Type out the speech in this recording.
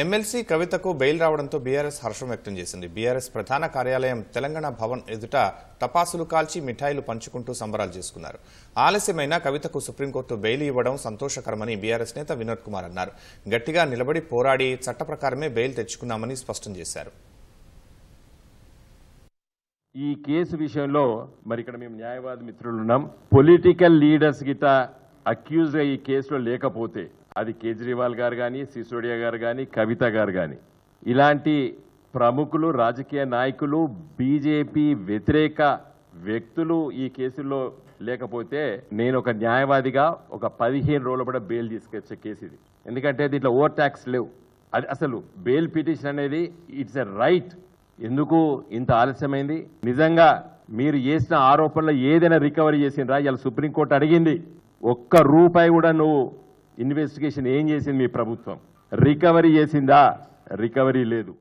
MLC కవితకు bail రావడంతో BRS హర్షం వ్యక్తం చేసింది. బీఆర్ఎస్ ప్రధాన కార్యాలయం తెలంగాణ భవన్ ఎదుట టపాసులు కాల్చి మిఠాయిలు పంచుకుంటూ సంబరాలు చేసుకున్నారు. ఆలస్యమైన కవితకు సుప్రీంకోర్టు బెయిల్ ఇవ్వడం సంతోషకరమని బీఆర్ఎస్ నేత వినోద్ కుమార్ అన్నారు. గట్టిగా నిలబడి పోరాడి చట్ట ప్రకారమే బెయిల్ తెచ్చుకున్నామని స్పష్టం చేశారు. ఈ కేసు విషయంలో మరి ఇక్కడ మేము న్యాయవాది మిత్రులు ఉన్నాం పొలిటికల్ లీడర్స్ గిట అక్యూజ్ ఈ కేసులో లేకపోతే అది కేజ్రీవాల్ గారు కానీ సిసోడియా గారు కానీ కవిత గారు కానీ ఇలాంటి ప్రముఖులు రాజకీయ నాయకులు బీజేపీ వ్యతిరేక వ్యక్తులు ఈ కేసుల్లో లేకపోతే నేను ఒక న్యాయవాదిగా ఒక పదిహేను రోజులు కూడా బెయిల్ తీసుకొచ్చే కేసు ఇది. ఎందుకంటే దీంట్లో ఓవర్ ట్యాక్స్ లేవు. అది అసలు బెయిల్ పిటిషన్ అనేది ఇట్స్ ఎ రైట్. ఎందుకు ఇంత ఆలస్యమైంది? నిజంగా మీరు చేసిన ఆరోపణలో ఏదైనా రికవరీ చేసిండ్రా? ఇలా సుప్రీంకోర్టు అడిగింది. ఒక్క రూపాయి కూడా నువ్వు ఇన్వెస్టిగేషన్ ఏం చేసింది మీ ప్రభుత్వం? రికవరీ చేసిందా? రికవరీ లేదు.